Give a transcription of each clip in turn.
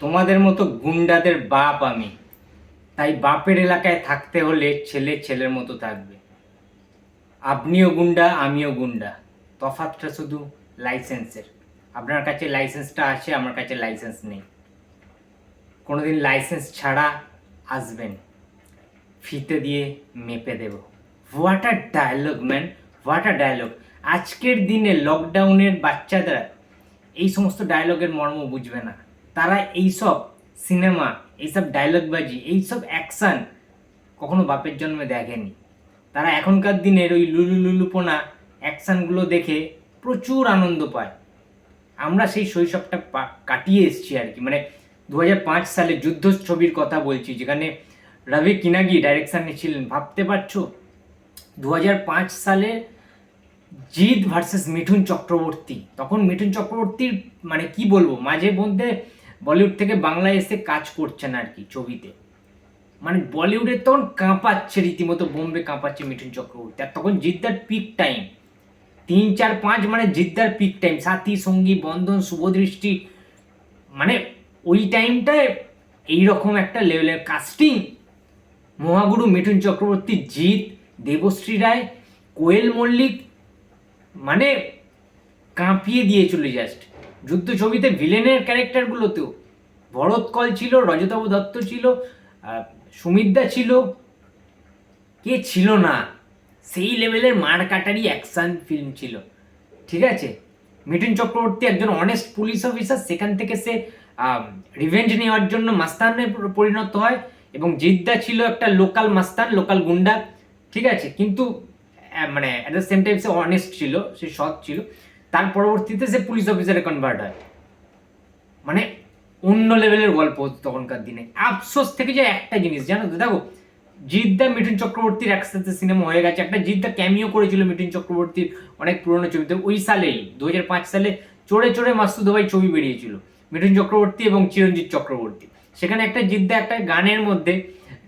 তোমাদের মতো গুন্ডাদের বাপ আমি। তাই বাপের এলাকায় থাকতে হলে ছেলে ছেলের মতো থাকবে। আপনিও গুন্ডা, আমিও গুন্ডা। তফাতটা শুধু লাইসেন্সের। আপনার কাছে লাইসেন্সটা আছে, আমার কাছে লাইসেন্স নেই। কোনোদিন লাইসেন্স ছাড়া আসবেন। ফিতে দিয়ে মেপে দেব। What a dialogue man what a dialogue আজকের দিনে লকডাউনের বাচ্চাদের, এই সমস্ত ডায়লগের মর্ম বুঝবে না। তারা এইসব সিনেমা, এইসব ডায়লগবাজি, এইসব অ্যাকশান কখনো বাপের জন্মে দেখেনি। তারা এখনকার দিনের ওই লুলু লুলুপোনা অ্যাকশানগুলো দেখে প্রচুর আনন্দ পায়। আমরা সেই শৈশবটা কাটিয়ে এসেছি আর কি। মানে দু হাজার পাঁচ সালে যুদ্ধ ছবির কথা বলছি, যেখানে রবি কিনাগি ডাইরেকশানে ছিলেন। ভাবতে পারছ? দু হাজার পাঁচ সালে জিৎ ভার্সেস মিঠুন চক্রবর্তী। তখন মিঠুন চক্রবর্তীর মানে কি বলব? মাঝে মধ্যে বলিউড থেকে বাংলায় এসে কাজ করছেন আর কি ছবিতে। মানে বলিউডে তখন কাঁপাচ্ছে, রীতিমতো বোম্বে কাঁপাচ্ছে মিঠুন চক্রবর্তী। আর তখন জিদ্দার পিক টাইম তিন, চার, পাঁচ মানে জিদ্দার পিক টাইম সাথী, সঙ্গী, বন্ধন, শুভদৃষ্টি। মানে ওই টাইমটায় এইরকম একটা লেভেলের কাস্টিং মহাগুরু মিঠুন চক্রবর্তী, জিৎ, দেবশ্রী রায়, কোয়েল মল্লিক মানে কাঁপিয়ে দিয়েছিল জাস্ট যুদ্ধ ছবিতে ভিলেনের ক্যারেক্টারগুলোতেও ভরত কল ছিল, রজতাবু দত্ত ছিল সুমিতদা ছিল। কে ছিল না? সেই লেভেলের মার কাটারি অ্যাকশন ফিল্ম ছিল। ঠিক আছে? মিঠুন চক্রবর্তী একজন অনেস্ট পুলিশ অফিসার সেখান থেকে সে রিভেঞ্জ নেওয়ার জন্য মাস্তানে পরিণত হয় এবং জিদ্দা ছিল একটা লোকাল মাস্তান লোকাল গুন্ডা। ঠিক আছে? কিন্তু মানে অ্যাট দ্য সেম টাইম সে অনেস্ট ছিল, সে সৎ ছিল। তার পরবর্তীতে সে পুলিশ অফিসারে কনভার্ট হয়। মানে অন্য লেভেলের গল্প হতো তখনকার দিনে। আফসোস থেকে যে একটা জিনিস, জানো তো? দেখো, জিদ্দা, মিঠুন চক্রবর্তীর একসাথে সিনেমা হয়ে গেছে। একটা জিদ্দা ক্যামিও করেছিল মিঠুন চক্রবর্তীর অনেক পুরনো ছবিতে। ওই সালেই দু হাজার পাঁচ সালে চড়ে চড়ে মাসুদ ভাই ছবি বেরিয়েছিল, মিঠুন চক্রবর্তী এবং চিরঞ্জিত চক্রবর্তী। সেখানে একটা জিদ্দা একটা গানের মধ্যে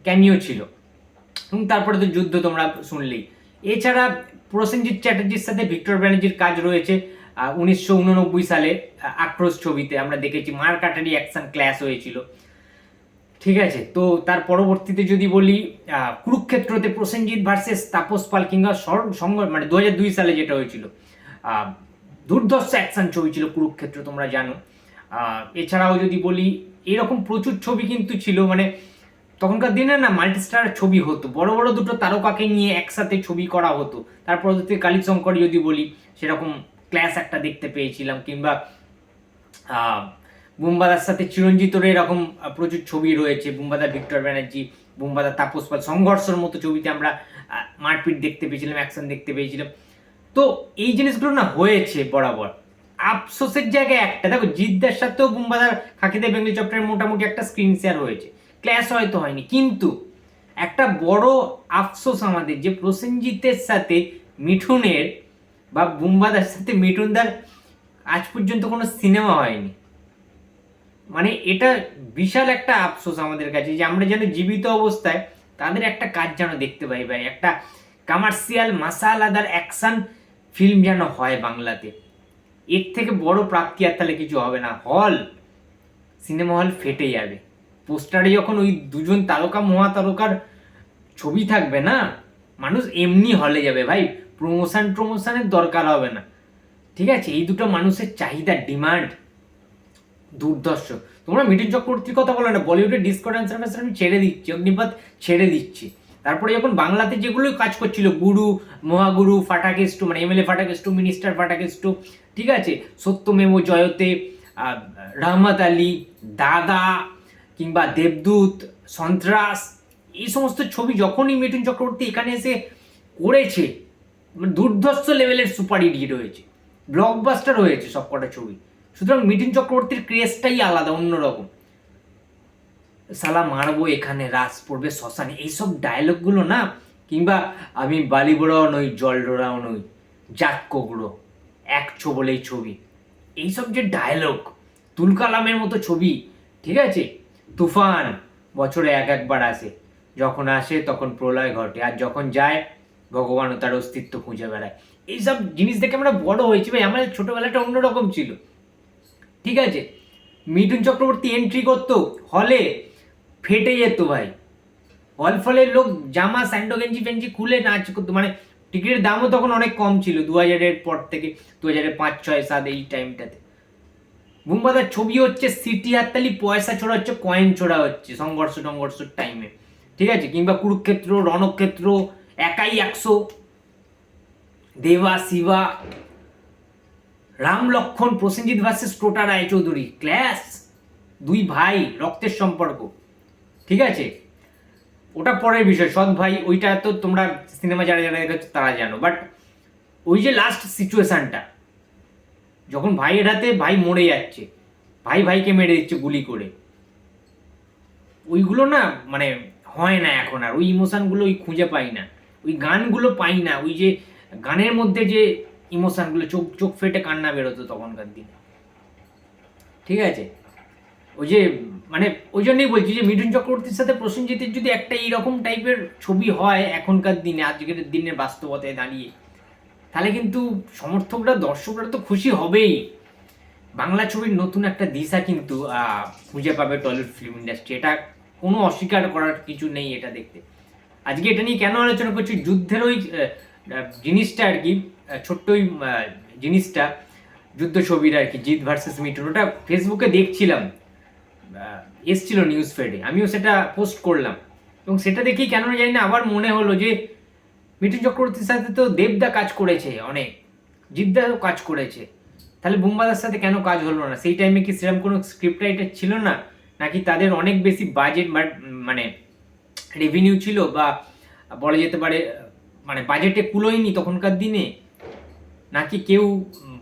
ক্যামিও ছিল। এবং তারপরে তো যুদ্ধ তোমরা শুনলেই। এছাড়া প্রসেনজিৎ চ্যাটার্জির সাথে ভিক্টর ব্যানার্জির কাজ রয়েছে। উনিশশো উননব্বই সালে আক্রোশ ছবিতে আমরা দেখেছি মার কাটারি অ্যাকশন ক্ল্যাশ হয়েছিল। ঠিক আছে? তো তার পরবর্তীতে যদি বলি কুরুক্ষেত্রতে প্রসেনজিৎ ভার্সেস তাপস পাল কিংবা সঙ্গ মানে দু সালে যেটা হয়েছিল দুর্ধর্ষ অ্যাকশন ছবি ছিল কুরুক্ষেত্র, তোমরা জানো। এছাড়াও যদি বলি, এরকম প্রচুর ছবি কিন্তু ছিল মানে তখনকার দিনে না মাল্টিস্টার ছবি হতো। বড় বড় দুটো তারকাকে নিয়ে একসাথে ছবি করা হতো। তার পরবর্তীতে কালীশঙ্কর যদি বলি, সেরকম ক্লাস একটা দেখতে পেয়েছিলাম কিংবা বুম্বাদার সাথে চিরঞ্জিতর এরকম প্রচুর ছবি রয়েছে। বুম্বাদা, ভিক্টর ব্যানার্জি, বুম্বাদা, তাপস পাল, সংঘর্ষের মতো ছবিতে আমরা মারপিট দেখতে পেয়েছিলাম অ্যাকশন দেখতে পেয়েছিলাম। তো এই জিনিসগুলো না হয়েছে বরাবর। আফসোসের জায়গায় একটা। দেখো, জিদ্দার সাথেও বুম্বাদার খাকিদে বেঙ্গলি চপ্টারের মোটামুটি একটা স্ক্রিন শেয়ার হয়েছে ক্ল্যাশ হয়তো হয়নি, কিন্তু একটা বড় আফসোস আমাদের যে প্রসেনজিতের সাথে মিঠুনের বা বুম্বাদার সাথে মিঠুনদার আজ পর্যন্ত কোনো সিনেমা হয়নি। মানে এটা বিশাল একটা আফসোস আমাদের কাছে যে আমরা যেন জীবিত অবস্থায় তাদের একটা কাজ যেন দেখতে পাই ভাই, একটা কমার্শিয়াল মাসালাদার অ্যাকশন ফিল্ম যেন হয় বাংলাতে। এর থেকে বড় প্রাপ্তি আর তাহলে কিছু হবে না। হল, সিনেমা হল ফেটে যাবে। পোস্টারে যখন ওই দুজন তারকা মহাতারকার ছবি থাকবে না, মানুষ এমনি হলে যাবে ভাই। প্রমোশন প্রমোশনের দরকার হবে না। ঠিক আছে? এই দুটো মানুষের চাহিদা ডিমান্ড দুর্দর্শ তোমরা মিঠুন চক্রবর্তীর কথা বলো না। বলিউডের ডিসকো ডান্সার আমি ছেড়ে দিচ্ছি অগ্নিপাত ছেড়ে দিচ্ছি। তারপরে যখন বাংলাতে যেগুলো কাজ করছিল গুরু মহাগুরু ফাটাকেস্টু মানে এমএলএ ফাটাকেস্টু মিনিস্টার ফাটাকেস্টু ঠিক আছে? সত্যমেমো জয়তে আহ, রহমত আলী দাদা কিংবা দেবদূত সন্ত্রাস এই সমস্ত ছবি যখনই মিঠুন চক্রবর্তী এখানে এসে করেছে দুর্ধর্ষ লেভেলের সুপার হিট হয়েছে। ব্লকবাস্টার হয়েছে সবকটা ছবি। সুতরাং মিঠুন চক্রবর্তীর ক্রেজটাই আলাদা, অন্যরকম। সালা মারবো এখানে, রাস পড়বে শ্মশানে। এইসব ডায়লগগুলো না, কিংবা আমি বালিবোড়াও নই জলডোড়াও নই জাত কোগড়ো এক বলেই ছবি। এইসব যে ডায়লগ তুল কালামের মতো ছবি, ঠিক আছে? তুফান বছরে এক একবার আসে। যখন আসে তখন প্রলয় ঘটে, আর যখন যায় ভগবানও তার অস্তিত্ব খুঁজে বেড়ায়। এইসব জিনিস দেখে আমরা বড় হয়েছি ভাই, আমাদের ছোটবেলাটা অন্যরকম ছিল। ঠিক আছে? মিঠুন চক্রবর্তী এন্ট্রি করতো হলে ফেটে যেত ভাই। হল ফলে লোক জামা স্যান্ডো গেঞ্জি ফেঞ্জি খুলে নাচ করতো। মানে টিকিটের দামও তখন অনেক কম ছিল দু হাজারের পর থেকে দু হাজারের পাঁচ, ছয়, সাত এই টাইমটাতে বুম্বাদার ছবি হচ্ছে সিটি হাততালি, পয়সা ছোড়া হচ্ছে কয়েন ছোড়া হচ্ছে, সংঘর্ষ টংঘর্ষর টাইমে ঠিক আছে? কিংবা কুরুক্ষেত্র, রণক্ষেত্র একাই একশো। দেবা, শিবা, রাম, লক্ষণ, প্রসেনজিৎ ভার্সেস টোটা রায়চৌধুরী ক্ল্যাশ, দুই ভাই, রক্তের সম্পর্ক। ঠিক আছে? ওটা পরের বিষয়। সৎ ভাই, ওইটা তো তোমরা সিনেমা যারা যারা দেখেছ, তারা জানো। বাট ওই যে লাস্ট সিচুয়েশানটা যখন ভাইয়ের হাতে ভাই মরে যাচ্ছে, ভাই ভাইকে মেরে দিচ্ছে গুলি করে, ওইগুলো না মানে হয় না এখন আর। ওই ইমোশানগুলো ওই খুঁজে পাই না। ওই গানগুলো পাই না, ওই যে গানের মধ্যে যে ইমোশনগুলো চোখ চোখ ফেটে কান্না বেরোতো তখনকার দিনে। ঠিক আছে? ওই যে মানে ওই জন্যই বলছি যে মিঠুন চক্রবর্তীর সাথে প্রসেনজিতের যদি একটা এইরকম টাইপের ছবি হয় এখনকার দিনে, আজকের দিনের বাস্তবতায় দাঁড়িয়ে, তাহলে কিন্তু সমর্থকরা, দর্শকরা তো খুশি হবেই। বাংলা ছবির নতুন একটা দিশা কিন্তু খুঁজে পাবে টলিউড ফিল্ম ইন্ডাস্ট্রি। এটা কোনো অস্বীকার করার কিছু নেই এটা দেখতে। আজকে এটা নিয়ে কেন আলোচনা করছি? যুদ্ধের ওই জিনিসটা আর কি ছোট্ট ওই জিনিসটা, যুদ্ধ ছবির আর কি, জিৎ ভার্সেস মিঠুন, ওটা ফেসবুকে দেখছিলাম। এসছিল নিউজ ফেডে আমিও সেটা পোস্ট করলাম। এবং সেটা দেখেই কেন জানি না, আবার মনে হলো যে মিঠুন চক্রবর্তীর সাথে তো দেবদা কাজ করেছে অনেক। জিদ্দাও কাজ করেছে। তাহলে বুম্বাদার সাথে কেন কাজ হলো না? সেই টাইমে কি সেরকম কোনো স্ক্রিপ্ট রাইটার ছিল না? নাকি তাদের অনেক বেশি বাজেট মানে রেভিনিউ ছিল বা বলা যেতে পারে মানে বাজেটে কুলোয়নি তখনকার দিনে, নাকি কেউ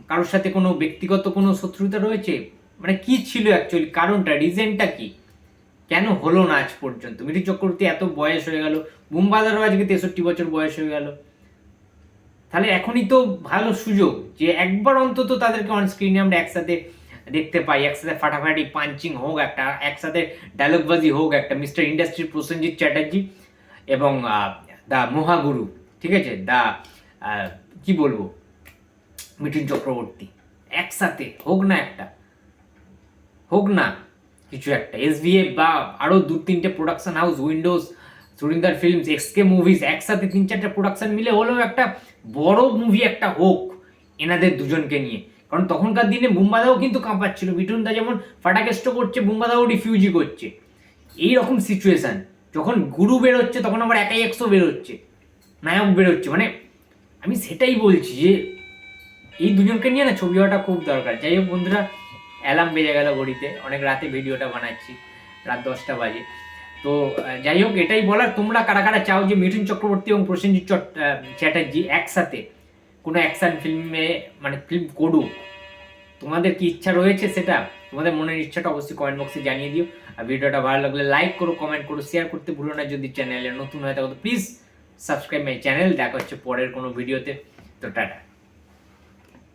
কারোর সাথে কোনো ব্যক্তিগত কোনো শত্রুতা রয়েছে? মানে কি ছিল অ্যাকচুয়ালি কারণটা রিজনটা কি? কেন হলো না আজ পর্যন্ত? মিঠু চক্রবর্তী এত বয়স হয়ে গেল, বুম্বাদারও আজকে তেষট্টি বছর বয়স হয়ে গেল। তাহলে এখনই তো ভালো সুযোগ যে একবার অন্তত তাদেরকে অন স্ক্রিনে আমরা একসাথে দেখতে পাই, একসাথে ফাটাফাটি পাঞ্চিং হোক একটা, একসাথে ডায়লগবাজি হোক একটা, মিস্টার ইন্ডাস্ট্রি প্রসেনজিৎ চ্যাটার্জি এবং দা মহাগুরু, ঠিক আছে? দা কি বলব? মিঠুন চক্রবর্তী, একসাথে, হোক না একটা, হোক না কিছু একটা। এসভিএফ বা আরও দু তিনটে production house Windows Surinder Films Eskay Movies একসাথে তিন চারটে প্রোডাকশন মিলে হলেও একটা বড় মুভি একটা হোক, এনাদের দুজনকে নিয়ে। কারণ তখনকার দিনে বুম্বাদাও কিন্তু কাঁপাচ্ছিল। মিঠুনদা যেমন ফাটাকেষ্ট করছে বুম্বাদাও রিফিউজি করছে। এই রকম সিচুয়েশন যখন গুরু বেরোচ্ছে তখন আবার একাই একশো বেরোচ্ছে। নায়ক বেরোচ্ছে। মানে আমি সেটাই বলছি যে এই দুজনকে নিয়ে না ছবি হওয়াটা খুব দরকার। যাই হোক বন্ধুরা অ্যালার্ম বেজে গেল ঘড়িতে। অনেক রাতে ভিডিওটা বানাচ্ছি রাত দশটা বাজে। তো যাই হোক এটাই বলার। তোমরা কারা কারা চাও যে মিঠুন চক্রবর্তী এবং প্রসেনজিৎ চট- আহ, চ্যাটার্জি একসাথে কোনো অ্যাকশান ফিল্মে মানে ফিল্ম করুক, তোমাদের কি ইচ্ছা রয়েছে সেটা, তোমাদের মনের ইচ্ছাটা অবশ্যই কমেন্ট বক্সে জানিয়ে দিও। আর ভিডিওটা ভালো লাগলে লাইক করো কমেন্ট করো শেয়ার করতে ভুলো না। যদি চ্যানেলে নতুন হয়ে থাকো তো প্লিজ সাবস্ক্রাইব মাই চ্যানেল দেখা হচ্ছে পরের কোনো ভিডিওতে তো টাটা।